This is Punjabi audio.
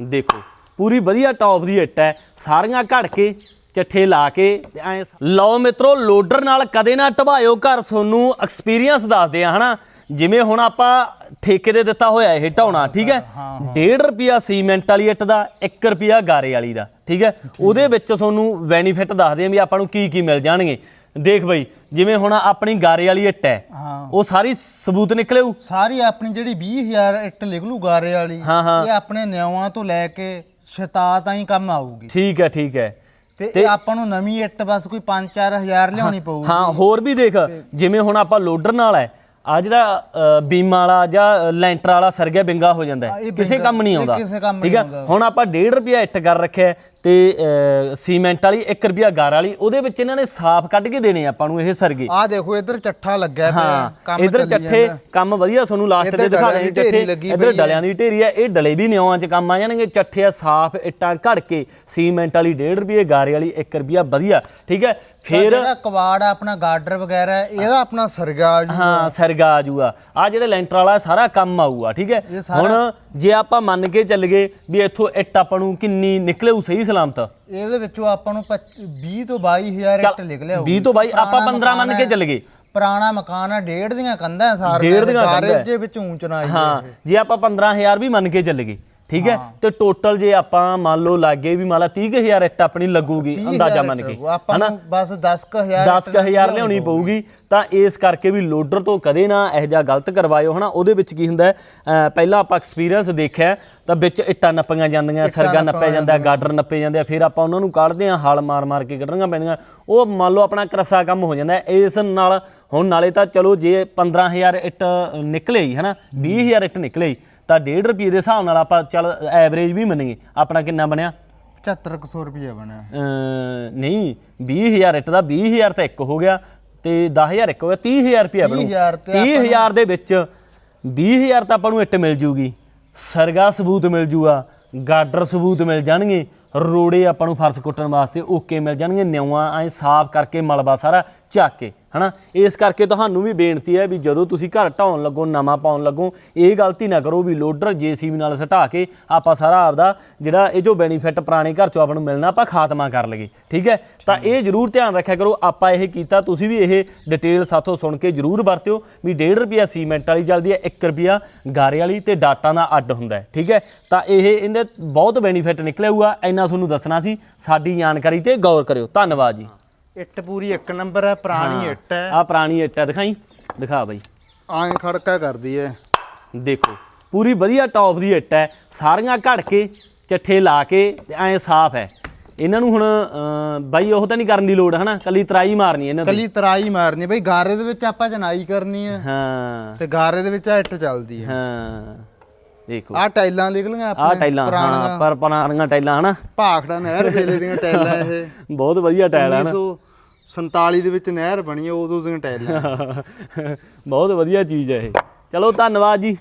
ਦੇਖੋ ਪੂਰੀ ਵਧੀਆ ਟੌਪ ਦੀ ਇੱਟ ਹੈ। ਸਾਰੀਆਂ ਘੜ ਕੇ ਚੱਠੇ ਲਾ ਕੇ ਐਂ ਲਓ ਮਿੱਤਰੋ ਲੋਡਰ ਨਾਲ ਕਦੇ ਨਾ ਢਵਾਇਓ ਘਰ ਤੁਹਾਨੂੰ ਐਕਸਪੀਰੀਅੰਸ ਦੱਸਦੇ ਆ ਹਨਾ? ਜਿਵੇਂ ਹੁਣ ਆਪਾਂ ਠੇਕੇ ਦੇ ਦਿੱਤਾ ਹੋਇਆ ਇਹ ਢਾਉਣਾ ਠੀਕ ਹੈ? 1.5 ਰੁਪਿਆ ਸੀਮੈਂਟ ਵਾਲੀ ਇੱਟ ਦਾ 1 ਰੁਪਿਆ ਗਾਰੇ ਵਾਲੀ ਦਾ ਠੀਕ ਹੈ? ਉਹਦੇ ਵਿੱਚ ਤੁਹਾਨੂੰ ਬੈਨੀਫਿਟ ਦੱਸਦੇ ਆ ਵੀ ਆਪਾਂ ਨੂੰ ਕੀ ਕੀ ਮਿਲ ਜਾਣਗੇ। ਦੇਖ ਬਈ ਜਿਵੇਂ ਹੁਣ ਆਪਣੀ ਗਾਰੇ ਵਾਲੀ ਇੱਟ ਹੈ ਹਾਂ। ਉਹ ਸਾਰੀ ਸਬੂਤ ਨਿਕਲੇਊ ਸਾਰੀ ਆਪਣੀ ਜਿਹੜੀ 20000 ਇੱਟ ਲਿਖ ਲੂ ਗਾਰੇ ਵਾਲੀ ਹਾਂ, ਹਾਂ। ਇਹ ਆਪਣੇ ਨਿਆਵਾਂ ਤੋਂ ਲੈ ਕੇ ਸ਼ਤਾ ਤਾਈਂ ਕੰਮ ਆਊਗੀ। ਠੀਕ ਹੈ ਠੀਕ ਹੈ। ਤੇ ਇਹ ਆਪਾਂ ਨੂੰ ਨਵੀਂ ਇੱਟ ਬਸ ਕੋਈ 5-4000 ਲਿਆਉਣੀ ਪਊਗੀ। ਹਾਂ ਹੋਰ ਵੀ ਦੇਖ ਜਿਵੇਂ ਹੁਣ ਆਪਾਂ ਲੋਡਰ ਨਾਲ ਹੈ ਆ ਜਿਹੜਾ ਅ, ਬੀਮਾ ਵਾਲਾ ਜਾਂ ਲੈਂਟਰ ਵਾਲਾ ਸਰਗਿਆ ਬਿੰਗਾ ਹੋ ਜਾਂਦਾ ਹੈ ਇਹ ਕਿਸੇ ਬਿੰਗਾ- ਕੰਮ ਨਹੀਂ ਇਹ ਆਉਂਦਾ। ਕਿਸੇ ਕੰਮ ਠੀਕ ਹੈ ਆਉਂਦਾ। ਹੁਣ ਆਪਾਂ 1.5 ਰੁਪਿਆ ਇੱਟ ਕਰ ਰੱਖਿਆ ਹੈ ਤੇ ਸੀਮੈਂਟ ਵਾਲੀ 1 ਰੁਪਿਆ ਗਾਰ ਵਾਲੀ ਉਹਦੇ ਵਿੱਚ ਇਹਨਾਂ ਨੇ ਸਾਫ਼ ਕੱਢ ਕੇ ਦੇਣੇ ਆਪਾਂ ਨੂੰ ਇਹ ਸਰਗੇ। ਆਹ ਦੇਖੋ ਇੱਧਰ ਚੱਠਾ ਲੱਗਿਆ ਪਿਆ ਹਾਂ ਕੰਮ ਇਧਰ ਚੱਠੇ। ਕੰਮ ਵਧੀਆ ਤੁਹਾਨੂੰ ਲਾਸਟ ਤੇ ਦਿਖਾ ਦੇਣੀ ਚੱਠੇ ਲੱਗੀ ਇਧਰ। ਡਲਿਆਂ ਦੀ ਢੇਰੀ ਹੈ ਇਹ ਡਲੇ ਵੀ ਨਿਉਆਂ 'ਚ ਕੰਮ ਆ ਜਾਣਗੇ ਚੱਠੇ ਆ ਸਾਫ਼ ਇੱਟਾਂ ਘੜ ਕੇ ਸੀਮੈਂਟ ਵਾਲੀ 1.5 ਰੁਪਏ ਗਾਰੇ ਵਾਲੀ 1 ਰੁਪਿਆ ਵਧੀਆ ਠੀਕ ਹੈ? ਫਿਰ ਜਿਹੜਾ ਕਵਾੜ ਆ ਆਪਣਾ ਗਾਰਡਰ ਵਗੈਰਾ ਇਹਦਾ ਆਪਣਾ ਸਰਗਾ ਆ ਜੂ ਹਾਂ ਸਰਗਾ ਆ ਜੂਗਾ। ਆ ਜਿਹੜੇ ਲੈਂਟਰ ਵਾਲਾ ਸਾਰਾ ਕੰਮ ਆਊਗਾ ਠੀਕ ਹੈ? ਹੁਣ ਜੇ ਆਪਾਂ ਮੰਨ ਕੇ ਚੱਲ ਗਏ ਵੀ ਇੱਥੋਂ ਇੱਟ ਆਪਾਂ ਨੂੰ ਕਿੰਨੀ ਨਿਕਲੇਊ ਸਹੀ ਸਲਾਮਤ? ਇਹਦੇ ਵਿੱਚੋਂ ਆਪਾਂ ਨੂੰ 20 ਤੋਂ 22000 ਇੱਟ ਲਿਖ ਲਿਆ 20 ਤੋਂ ਬਾਈ ਆਪਾਂ 15 ਮੰਨ ਕੇ ਚੱਲ ਗਏ। ਪੁਰਾਣਾ ਮਕਾਨ ਆ ਡੇਢ ਦੀਆਂ ਕੰਧਾਂ ਸਾਰ ਡੇਢ ਦੀਆਂ ਕੰਧਾਂ ਹੈ। ਦੇ ਵਿੱਚ ਊਂਚ ਨਾ ਆਈ ਹਾਂ। ਜੇ ਆਪਾਂ 15000 ਵੀ ਮੰਨ ਕੇ ਚੱਲ ਗਏ। ਠੀਕ ਹੈ? ਤੇ ਟੋਟਲ ਜੇ ਆਪਾਂ ਮੰਨ ਲਓ ਲੱਗੇ ਵੀ ਮੰਨ ਲਾ 30000 ਇੱਟ ਆਪਣੀ ਲੱਗੂਗੀ ਅੰਦਾਜ਼ਾ ਮੰਨ ਕੇ। ਆਪਾਂ ਨੂੰ ਬਸ 10000 10000 ਲਿਆਉਣੀ ਪਊਗੀ ਤਾਂ ਇਸ ਕਰਕੇ ਵੀ ਲੋਡਰ ਤੋਂ ਕਦੇ ਨਾ ਇਹੋ ਜਿਹਾ ਗਲਤ ਕਰਵਾਇਓ ਹਨਾ? ਉਹਦੇ ਵਿੱਚ ਕੀ ਹੁੰਦਾ ਪਹਿਲਾਂ ਆਪਾਂ ਐਕਸਪੀਰੀਅੰਸ ਦੇਖਿਆ ਤਾਂ ਵਿੱਚ ਇੱਟਾਂ ਨੱਪੀਆਂ ਜਾਂਦੀਆਂ ਸਰਗਾ ਨੱਪਿਆ ਜਾਂਦਾ ਗਾਡਰ ਨੱਪੇ ਜਾਂਦੇ ਆ ਫਿਰ ਆਪਾਂ ਉਹਨਾਂ ਨੂੰ ਕੱਢਦੇ ਆ ਹਲ ਮਾਰ ਮਾਰ ਕੇ ਕੱਢਣੀਆਂ ਪੈਂਦੀਆਂ। ਉਹ ਮੰਨ ਲਓ ਆਪਣਾ ਕਰਸਾ ਕੰਮ ਹੋ ਜਾਂਦਾ। ਇਸ ਨਾਲ ਹੁਣ ਨਾਲੇ ਤਾਂ ਚਲੋ ਜੇ 15000 ਇੱਟ ਨਿਕਲੇ ਹੀ ਹਨਾ? 20000 ਇੱਟ ਨਿਕਲੇ ਹੀ ਤਾਂ 1.5 ਰੁਪਏ ਦੇ ਹਿਸਾਬ ਨਾਲ ਆਪਾਂ ਚੱਲ ਐਵਰੇਜ ਵੀ ਮੰਨੀਏ। ਆਪਣਾ ਕਿੰਨਾ ਬਣਿਆ? 7500 ਰੁਪਏ ਬਣਿਆ। ਅਮ ਨਹੀਂ 20000 ਇੱਟ ਦਾ 20000 ਤਾਂ ਇੱਕ ਹੋ ਗਿਆ ਤੇ 10000 ਇੱਕ ਹੋ ਗਿਆ 30000 ਰੁਪਏ ਬਣੂ। 30,000 ਤੇ 30000 ਦੇ ਵਿੱਚ 20000 ਤਾਂ ਆਪਾਂ ਨੂੰ ਇੱਟ ਮਿਲ ਜੂਗੀ। ਸਰਗਾ ਸਬੂਤ ਮਿਲ ਜੂਗਾ ਗਾਡਰ ਸਬੂਤ ਮਿਲ ਜਾਣਗੇ ਰੋੜੇ ਆਪਾਂ ਨੂੰ ਫਰਸ਼ ਕੁੱਟਣ ਵਾਸਤੇ ਓਕੇ ਮਿਲ ਜਾਣਗੇ ਨਿਉਆਂ ਐ ਸਾਫ਼ ਕਰਕੇ ਮਲਬਾ ਸਾਰਾ ਚੱਕ ਕੇ ਹਨਾ? ਇਸ ਕਰਕੇ ਤੁਹਾਨੂੰ ਵੀ ਬੇਨਤੀ ਹੈ ਵੀ ਜਦੋਂ ਤੁਸੀਂ ਘਰ ਢਾਉਣ ਲੱਗੋ ਨਵਾਂ ਪਾਉਣ ਲੱਗੋ ਇਹ ਗਲਤੀ ਨਾ ਕਰੋ ਵੀ ਲੋਡਰ ਜੀਸੀਬੀ ਨਾਲ ਸਟਾ ਕੇ ਆਪਾਂ ਸਾਰਾ ਆਪਦਾ ਜਿਹੜਾ ਇਹ ਜੋ ਬੈਨੀਫਿਟ ਪੁਰਾਣੇ ਘਰ ਚੋਂ ਆਪਾਂ ਨੂੰ ਮਿਲਣਾ ਆਪਾਂ ਖਾਤਮਾ ਕਰ ਲਗੇ ਠੀਕ ਹੈ? ਤਾਂ ਇਹ ਜ਼ਰੂਰ ਧਿਆਨ ਰੱਖਿਆ ਕਰੋ ਆਪਾਂ ਇਹ ਕੀਤਾ ਤੁਸੀਂ ਵੀ ਇਹ ਡਿਟੇਲ ਸਾਥੋਂ ਸੁਣ ਕੇ ਜ਼ਰੂਰ ਵਰਤਿਓ ਵੀ 1.5 ਰੁਪਿਆ ਸੀਮੈਂਟ ਵਾਲੀ ਚੱਲਦੀ ਹੈ 1 ਰੁਪਿਆ ਗਾਰੇ ਵਾਲੀ ਤੇ ਡਾਟਾ ਦਾ ਅੱਡ ਹੁੰਦਾ ਹੈ ਠੀਕ ਹੈ? ਤਾਂ ਇਹ ਇਹਦੇ ਬਹੁਤ ਬੈਨੀਫਿਟ ਨਿਕਲਿਆ ਹੋਊਗਾ ਇੰਨਾ ਤੁਹਾਨੂੰ ਦੱਸਣਾ ਸੀ ਸਾਡੀ ਜਾਣਕਾਰੀ ਤੇ ਗੌਰ ਕਰਿਓ। ਧੰਨਵਾਦ ਜੀ। ਇੱਟ ਪੂਰੀ ਇੱਕ ਨੰਬਰ ਹੈ ਪੁਰਾਣੀ ਇੱਟ ਹੈ। ਆ ਪੁਰਾਣੀ ਇੱਟ ਹੈ ਦਿਖਾਈ? ਦਿਖਾ ਬਾਈ। ਐਂ ਖੜਕਾ ਕਰਦੀ ਹੈ। ਦੇਖੋ ਪੂਰੀ ਵਧੀਆ ਟੌਪ ਦੀ ਇੱਟ ਹੈ। ਸਾਰੀਆਂ ਘੜ ਕੇ ਚੱਠੇ ਲਾ ਕੇ ਐਂ ਸਾਫ਼ ਹੈ। ਇਹਨਾਂ ਨੂੰ ਹੁਣ ਬਾਈ ਉਹ ਤਾਂ ਨਹੀਂ ਕਰਨ ਦੀ ਲੋੜ ਹਨਾ? ਕੱਲੀ ਤਰਾਈ ਮਾਰਨੀ ਇਹਨਾਂ ਦੀ। ਕਲੀ ਤਰਾਈ ਮਾਰਨੀ ਬਈ ਗਾਰੇ ਦੇ ਵਿੱਚ ਆਪਾਂ ਜਨਾਈ ਕਰਨੀ ਹੈ। ਹਾਂ। ਤੇ ਗਾਰੇ ਦੇ ਵਿੱਚ ਆਹ ਇੱਟ ਚੱਲਦੀ ਹੈ। ਹਾਂ। ਦੇਖੋ। ਆਹ ਟਾਈਲਾਂ ਨਿਕਲੀਆਂ ਆਪਣੇ ਟਾਈਲਾਂ ਹਾਂ ਪਰ ਪੁਰਾਣੀਆਂ ਟਾਈਲਾਂ ਹਨਾ? ਭਾਖੜਾ ਨਹਿਰ ਵੇਲੇ ਦੀਆਂ ਟਾਈਲਾਂ ਇਹ। ਬਹੁਤ ਵਧੀਆ ਟਾਇਲ ਹੈ ਨਾ 1947 ਦੇ ਵਿੱਚ ਨਹਿਰ ਬਣੀ ਹੈ, ਉਦੋਂ ਦੀਆਂ ਟਾਈਲਾਂ ਬਹੁਤ ਵਧੀਆ ਚੀਜ਼ ਹੈ ਇਹ। ਚਲੋ ਧੰਨਵਾਦ ਜੀ।